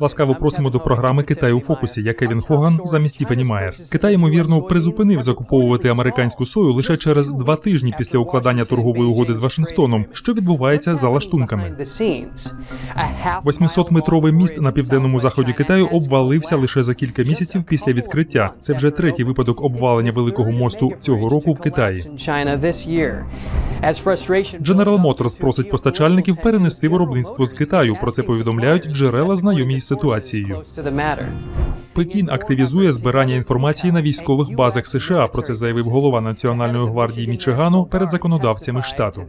Ласкаво просимо до програми Китай у фокусі. Я Кевін Хоган замість Тіфані Майер. Китай ймовірно призупинив закуповувати американську сою лише через два тижні після укладання торгової угоди з Вашингтоном, що відбувається за лаштунками. 800-метровий міст на південному заході Китаю обвалився лише за кілька місяців після відкриття. Це вже третій випадок обвалення великого мосту цього року в Китаї. General Motors просить постачальників перенести виробництво з Китаю. Про це повідомляють джерела, знайомі із ситуацією. Пекін активізує збирання інформації на військових базах США. Про це заявив голова Національної гвардії Мічигану перед законодавцями штату.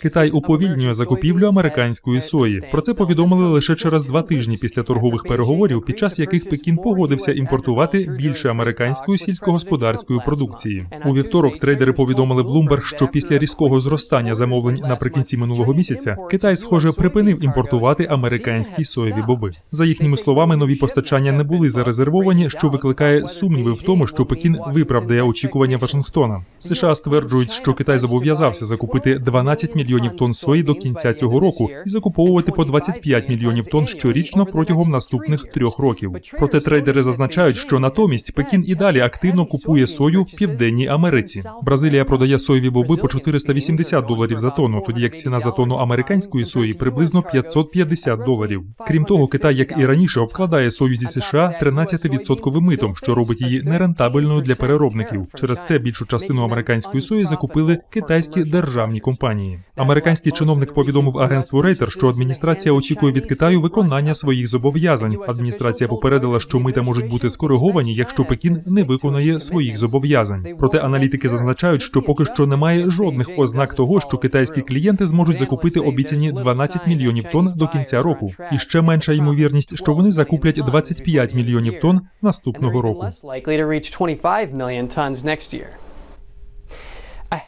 Китай уповільнює закупівлю американської сої. Про це повідомили лише через два тижні після торгових переговорів, під час яких Пекін погодився імпортувати більше американської сільськогосподарської продукції. У вівторок трейдери повідомили Bloomberg, що після різкого зростання замовлень наприкінці минулого місяця Китай, схоже, припинив імпортувати американські соєві боби. За їхніми словами, нові постачання не були зарезервовані, що викликає сумніви в тому, що Пекін виправдає очікування Вашингтона. США стверджують, що Китай зобов'язався закупити 12 мільйонів тонн сої до кінця цього року і закуповувати по 25 мільйонів тонн щорічно протягом наступних трьох років. Проте трейдери зазначають, що натомість Пекін і далі активно купує сою в південній Америці. Бразилія продає соєві боби по 480 доларів за тонну, тоді як ціна за тонну американської сої приблизно 550 доларів. Крім того, Китай, як і раніше, обкладає сою зі США 13% митом, що робить її нерентабельною для переробників. Через це більшу частину американської сої закупили китайські державні компанії. Американський чиновник повідомив агентству Рейтер, що адміністрація очікує від Китаю виконання своїх зобов'язань. Адміністрація попередила, що мита можуть бути скориговані, якщо Пекін не виконує своїх зобов'язань. Проте аналітики зазначають, що поки що немає жодних ознак того, що китайські клієнти зможуть закупити обіцяні 12 мільйонів тонн до кінця року. І ще менша ймовірність, що вони закуплять 25 мільйонів тонн наступного року.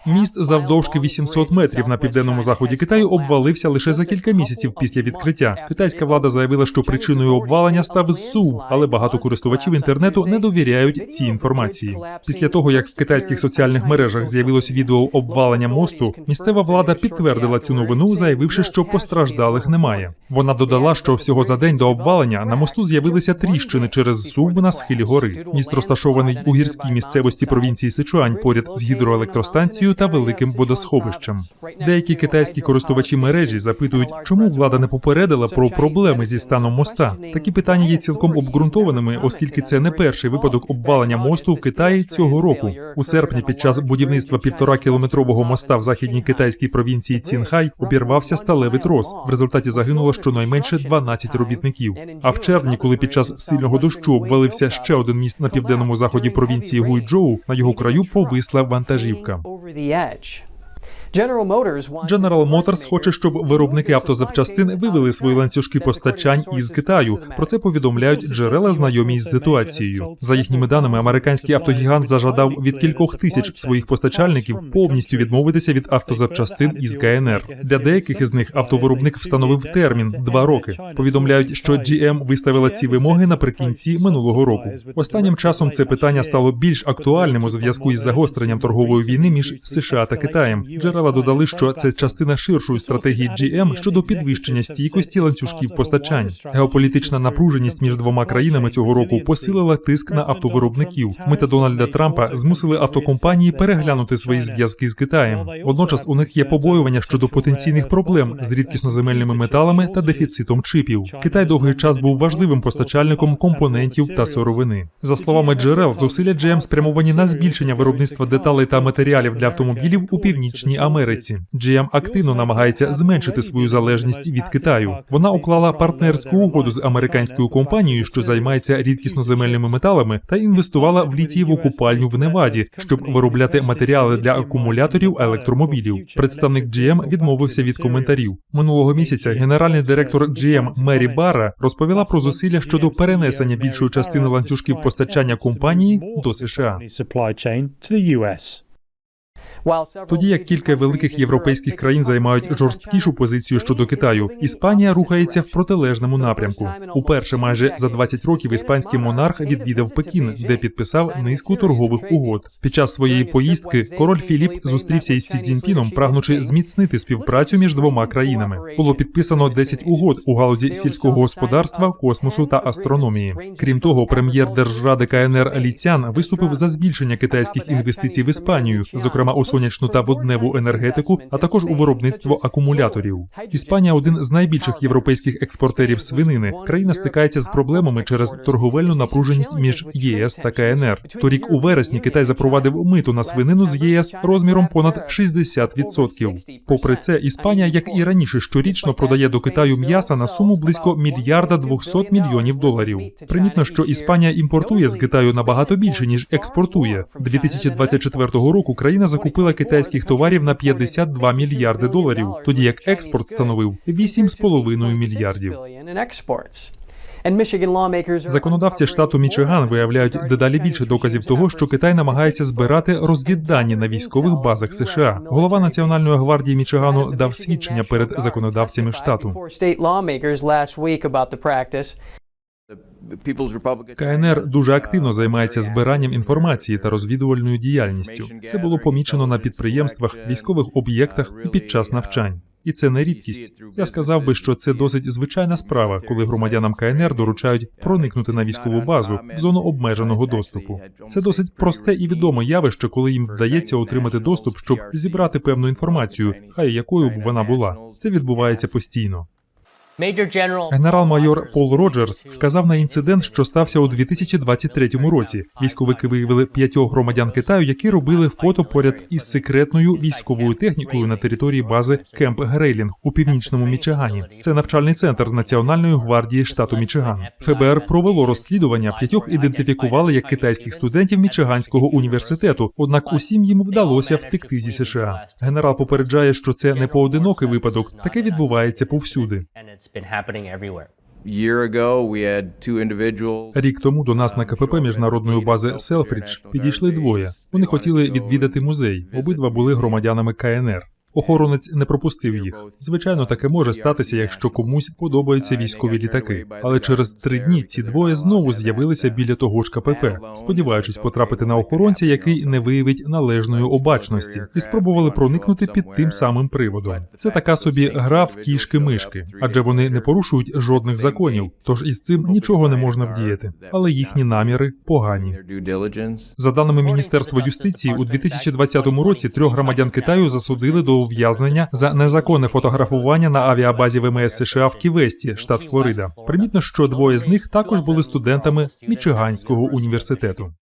Міст завдовжки 800 метрів на південному заході Китаю обвалився лише за кілька місяців після відкриття. Китайська влада заявила, що причиною обвалення став зсув, але багато користувачів інтернету не довіряють цій інформації. Після того як в китайських соціальних мережах з'явилось відео обвалення мосту, місцева влада підтвердила цю новину, заявивши, що постраждалих немає. Вона додала, що всього за день до обвалення на мосту з'явилися тріщини через зсув на схилі гори. Міст розташований у гірській місцевості провінції Сичуань поряд з гідроелектростанцією та великим водосховищем. Деякі китайські користувачі мережі запитують, чому влада не попередила про проблеми зі станом моста. Такі питання є цілком обґрунтованими, оскільки це не перший випадок обвалення мосту в Китаї цього року. У серпні під час будівництва півтора кілометрового моста в західній китайській провінції Цінхай обірвався сталевий трос. В результаті загинуло щонайменше 12 робітників. А в червні, коли під час сильного дощу обвалився ще один міст на південному заході провінції Гуйчжоу, на його краю повисла вантажівка. over the edge. General Motors хоче, щоб виробники автозапчастин вивели свої ланцюжки постачань із Китаю. Про це повідомляють джерела, знайомі з ситуацією. За їхніми даними, американський автогігант зажадав від кількох тисяч своїх постачальників повністю відмовитися від автозапчастин із КНР. Для деяких із них автовиробник встановив термін два роки. Повідомляють, що GM виставила ці вимоги наприкінці минулого року. Останнім часом це питання стало більш актуальним у зв'язку із загостренням торгової війни між США та Китаєм. Джерела додали, що це частина ширшої стратегії GM щодо підвищення стійкості ланцюжків постачань. Геополітична напруженість між двома країнами цього року посилила тиск на автовиробників. Мита Дональда Трампа змусили автокомпанії переглянути свої зв'язки з Китаєм. Водночас у них є побоювання щодо потенційних проблем з рідкісноземельними металами та дефіцитом чипів. Китай довгий час був важливим постачальником компонентів та сировини. За словами джерел, зусилля GM спрямовані на збільшення виробництва деталей та матеріалів для автомобілів у північній Америці. GM активно намагається зменшити свою залежність від Китаю. Вона уклала партнерську угоду з американською компанією, що займається рідкісноземельними металами, та інвестувала в літієву купальню в Неваді, щоб виробляти матеріали для акумуляторів електромобілів. Представник GM відмовився від коментарів минулого місяця. Генеральний директор GM Мері Барра розповіла про зусилля щодо перенесення більшої частини ланцюжків постачання компанії до США. Тоді як кілька великих європейських країн займають жорсткішу позицію щодо Китаю, Іспанія рухається в протилежному напрямку. Уперше майже за 20 років іспанський монарх відвідав Пекін, де підписав низку торгових угод. Під час своєї поїздки король Філіп зустрівся із Сі Цзіньпіном, прагнучи зміцнити співпрацю між двома країнами. Було підписано 10 угод у галузі сільського господарства, космосу та астрономії. Крім того, прем'єр держради КНР Лі Цян виступив за збільшення китайських інвестицій в Іспанію, зокрема у сонячну та водневу енергетику, а також у виробництво акумуляторів. Іспанія один з найбільших європейських експортерів свинини. Країна стикається з проблемами через торговельну напруженість між ЄС та КНР. Торік у вересні Китай запровадив мито на свинину з єС розміром понад 60%. Попри це, Іспанія, як і раніше, щорічно продає до Китаю м'яса на суму близько мільярда 200 мільйонів доларів. Примітно, що Іспанія імпортує з Китаю набагато більше ніж експортує. 2024 року країна закупила китайських товарів на 52 мільярди доларів, тоді як експорт становив 8,5 мільярдів. Законодавці штату Мічиган виявляють дедалі більше доказів того, що Китай намагається збирати розвіддані на військових базах США. Голова національної гвардії Мічигану дав свідчення перед законодавцями штату. КНР дуже активно займається збиранням інформації та розвідувальною діяльністю. Це було помічено на підприємствах, військових об'єктах і під час навчань. І це не рідкість. Я сказав би, що це досить звичайна справа, коли громадянам КНР доручають проникнути на військову базу в зону обмеженого доступу. Це досить просте і відоме явище, коли їм вдається отримати доступ, щоб зібрати певну інформацію, хай якою б вона була. Це відбувається постійно. Генерал-майор Пол Роджерс вказав на інцидент, що стався у 2023 році. Військовики виявили п'ятьох громадян Китаю, які робили фото поряд із секретною військовою технікою на території бази Кемп Грейлінг у північному Мічигані. Це навчальний центр Національної гвардії штату Мічиган. ФБР провело розслідування. П'ятьох ідентифікували як китайських студентів Мічиганського університету. Однак усім їм вдалося втекти зі США. Генерал попереджає, що це не поодинокий випадок. Таке відбувається повсюди. Рік тому до нас на КПП міжнародної бази Селфрідж підійшли двоє. Вони хотіли відвідати музей. Обидва були громадянами КНР. Охоронець не пропустив їх. Звичайно, таке може статися, якщо комусь подобаються військові літаки. Але через три дні ці двоє знову з'явилися біля того ж КПП, сподіваючись потрапити на охоронця, який не виявить належної обачності, і спробували проникнути під тим самим приводом. Це така собі гра в кішки-мишки, адже вони не порушують жодних законів, тож із цим нічого не можна вдіяти. Але їхні наміри погані. За даними Міністерства юстиції, у 2020 році трьох громадян Китаю засудили до ув'язнення за незаконне фотографування на авіабазі ВМС США в Ківесті, штат Флорида. Примітно, що двоє з них також були студентами Мічиганського університету.